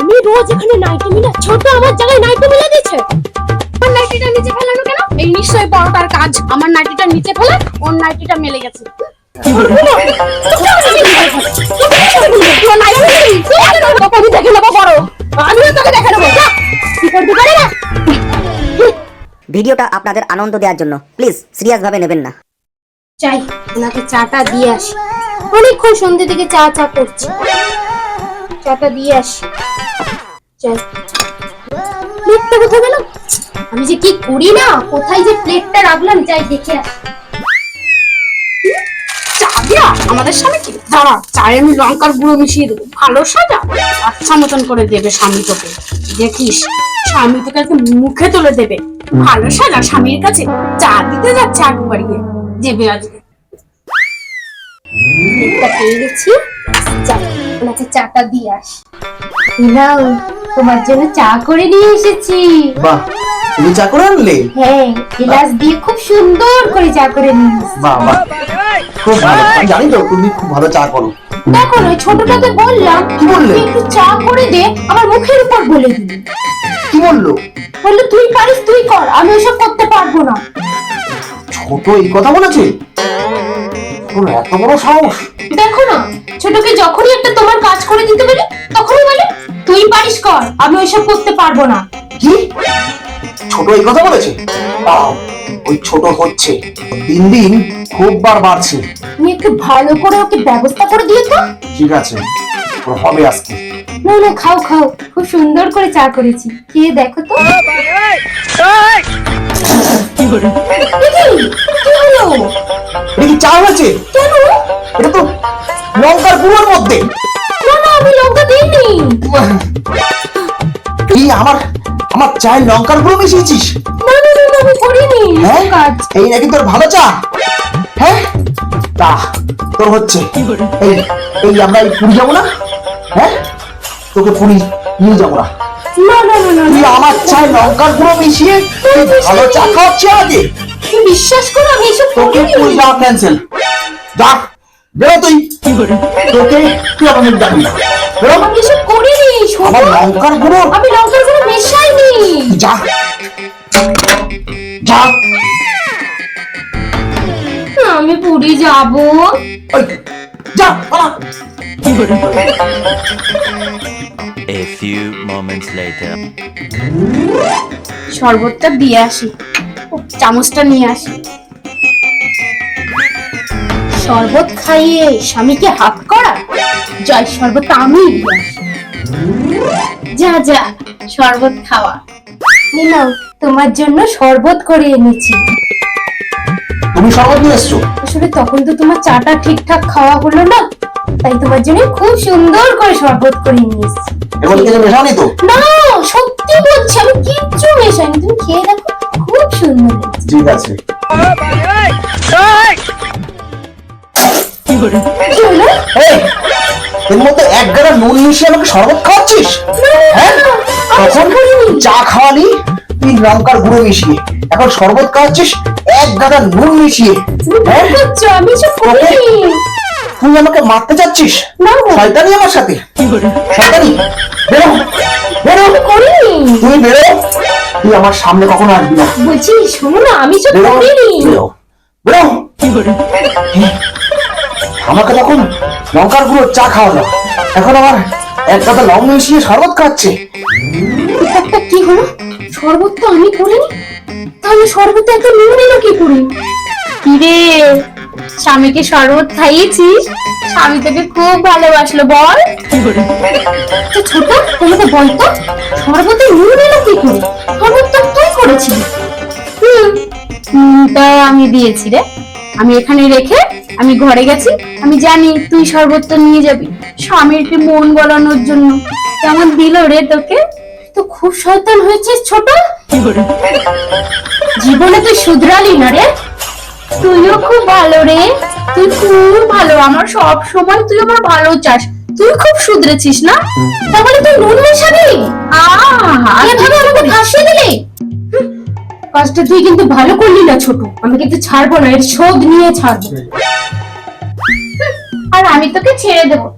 আমি রোজ এখানে নাইটি মিলা ছোট আমার জায়গায় নাইটি মিলা দিচ্ছে আমার নাইটিটা নিচে ফেলানো কেন? এই নিশ্চয়ই বড়টার কাজ। আমার নাইটিটা নিচে ফেলে ওর নাইটিটা মেলে গেছে। আমি দেখে নেব বড়। আমিও তোকে দেখে নেব। কি করতে পারে না? ভিডিওটা আপনাদের আনন্দ দেওয়ার জন্য। প্লিজ সিরিয়াস ভাবে নেবেন না। চাই ওনাকে চাটা দিয়ে আসি। অনেকক্ষণ সন্ধ্যে থেকে চা চা করছি। চাটা দিয়ে আসি। প্লেটটা কোথায় গেল? আমি যে কি করি না? কোথায় যে প্লেটটা রাখলাম? যাই দেখে আসি। চা দিয়া আমাদের দাঁড়া, চায়ে আমি লঙ্কার গুঁড়ো মিশিয়ে দেবো। ভালো সাজা। আচ্ছা মতন করে দেবে স্বামী তোকে। দেখিস, স্বামী তোকে মুখে তুলে দেবে। ভালো সাজা, স্বামীর কাছে চা দিতে যাচ্ছে আগ বাড়িয়ে দেবে আজকে। পেয়ে গেছি। চা চাটা দিয়ে আস। তোমার জন্য চা করে নিয়ে এসেছি। বাহ তুমি চা করে আনলে? হ্যাঁ গ্লাস দিয়ে খুব সুন্দর করে চা করে নিয়ে এসেছি। বাহ বাহ। খুব ভালো। আমি জানি তো তুমি খুব ভালো চা করো। দেখো না ছোটটাকে বললাম কি বললে? একটু চা করে দে আমার মুখের উপর বলে দিলি কি বলল? বলল তুই পারিস তুই কর আমি এসব করতে পারব না। ছোট এই কথা বলেছে? ওর এত বড় সাহস? দেখো না ছোটকে যখনই একটা তোমার কাজ করে দিতে বলি তখনই বলে তুই পারিস কর আমি ওইসব করতে পারব না। কি? ছোট এই কথা বলেছে? ওই ছোট হচ্ছে। দিন দিন খুব বার বাড়ছে। তুমি একটু ভালো করে ওকে ব্যবস্থা করে দিয়ে তো। ঠিক আছে ওর হবে আজকে। না না খাও খাও খুব সুন্দর করে চা করেছি। খেয়ে দেখো তো। কি কি হলো এটা কি চা হয়েছে? কেন? এটা তো লঙ্কার গুঁড়োর মধ্যে। আমার আমার চায়ের লঙ্কার গুঁড়ো মিশিয়েছিস? না না না আমি করিনি। হ্যাঁ? কাজ? এই নাকি তোর ভালো চা? হ্যাঁ? তা তোর হচ্ছে। এই এই আমরা এই পুরী যাব না? হ্যাঁ? তোকে পুরী নিয়ে যাব না? না না না না তুই আমার চায় লঙ্কার গুঁড়ো মিশিয়ে তুই ভালো চা খাওয়াচ্ছি আগে তুমি বিশ্বাস করো আমি এসব তোকে পুরী যাওয়া ক্যান্সেল যা বেরো তুই। তোকে তুই আমাদের ডাকবি না। বেরো। আমি এসব করিনি আমার লঙ্কার গুঁড়ো আমি যা। যা। আমি পুরী যাব। যা পালা। A few moments later. শরবতটা দিয়ে আসি। ও, চামচটা নিয়ে আসি। শরবত খাইয়ে স্বামীকে হাত করা? জয় শরবতটা আমি যা যা শরবত খাওয়া। নিলাম তোমার জন্য শরবত করে এনেছি। তুমি শরবত নিয়ে এসছো? আসলে তখন তো তোমার চাটা ঠিকঠাক খাওয়া হলো না তাই তোমার জন্য খুব সুন্দর করে শরবত করে নিয়ে এসেছি। এর কিছু মেশাওনি তো? না সত্যি বলছি আমি কিচ্ছু মেশাইনি তুমি খেয়ে দেখো খুব সুন্দর ঠিক আছে। কি হলো? এর মধ্যে এক গাদা নুন মিশিয়ে আমাকে শরবত খাওয়াচ্ছিস? হ্যাঁ? তখন? চা খাওয়ালি তুই লঙ্কার গুঁড়ো মিশিয়ে। এখন শরবত খাওয়াচ্ছিস এক গাদা নুন মিশিয়ে। হ্যাঁ? আমি সব তুই আমাকে মারতে চাচ্ছিস শয়তানি আমার সাথে? শয়তানি? বেরো বেরো। করিনি। তুই বেরো। তুই আমার সামনে কখনো আসবি না। বলছি শোনো না আমি সব বেরো করিনি। বেরো বেরো। হ্যাঁ, আমাকে তখন লঙ্কার গুঁড়ো চা খাওয়ালো। এখন আমার এক গাদা লং মিশিয়ে শরবত খাচ্ছে। কি হলো? শরবত তো আমি করিনি। তাহলে শরবতে এত নুন এলো কি করে? কিরে স্বামীকে শরবত খাইয়েছিস? স্বামী তোকে খুব ভালোবাসলো বল। ছোট তোমাকে শরবতে নুন এলো কি করে? শরবত তো তুই করেছিলি। হুম নুনটা আমি দিয়েছি রে। আমি এখানে রেখে আমি ঘরে গেছি। আমি জানি তুই শরবতটা নিয়ে যাবি। স্বামীরকে মন গলানোর জন্য? কেমন দিল রে তোকে? তো খুব শয়তান হয়েছিস ছোট। জীবনে তুই শুধরালি না রে। তুইও খুব ভালো রে। তুই খুব ভালো। আমার সব সময় তুই আমার ভালো চাস। তুই খুব শুধরেছিস না? তাহলে তুই নুন মেশাবি? আমাকে ভাসিয়ে দিলি? কাজটা তুই কিন্তু ভালো করলি না ছোট। আমি কিন্তু ছাড়বো না, এর শোধ নিয়ে ছাড়বো। আর আমি তোকে ছেড়ে দেবো।